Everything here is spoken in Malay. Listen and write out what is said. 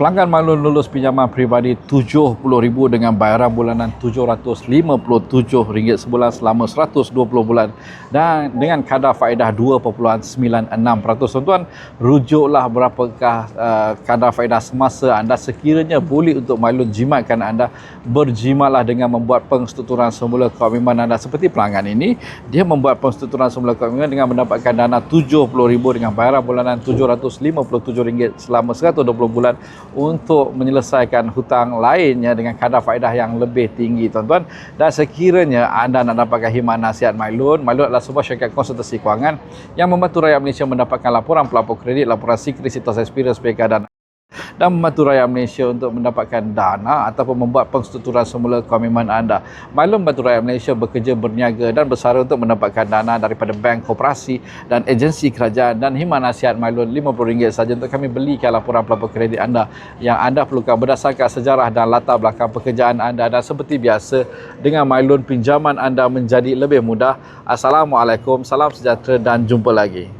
Pelanggan Malun lulus pinjaman peribadi RM70,000 dengan bayaran bulanan RM757 sebulan selama 120 bulan. Dan dengan kadar faedah 2.96%. Tuan-tuan, rujuklah berapakah uh, kadar faedah semasa anda sekiranya boleh untuk Malun jimatkan anda berjimatlah dengan membuat pengstrukturan semula komitmen anda. Seperti pelanggan ini dia membuat pengstrukturan semula komitmen dengan mendapatkan dana RM70,000 dengan bayaran bulanan RM757 selama 120 bulan untuk menyelesaikan hutang lainnya dengan kadar faedah yang lebih tinggi tuan-tuan. Dan sekiranya anda nak dapatkan khidmat nasihat MyLoan MyLoan adalah sebuah syarikat konsultasi kewangan yang membantu rakyat Malaysia mendapatkan laporan pelapor kredit laporan security situs experience PK dan dan membantu rakyat Malaysia untuk mendapatkan dana ataupun membuat pengstrukturan semula komitmen anda. Maklum membantu rakyat Malaysia bekerja berniaga dan bersara untuk mendapatkan dana daripada bank koperasi dan agensi kerajaan dan himan nasihat Mailun RM50 saja untuk kami belikan laporan pelapor kredit anda yang anda perlukan berdasarkan sejarah dan latar belakang pekerjaan anda dan seperti biasa dengan Mailun pinjaman anda menjadi lebih mudah. Assalamualaikum, salam sejahtera dan jumpa lagi.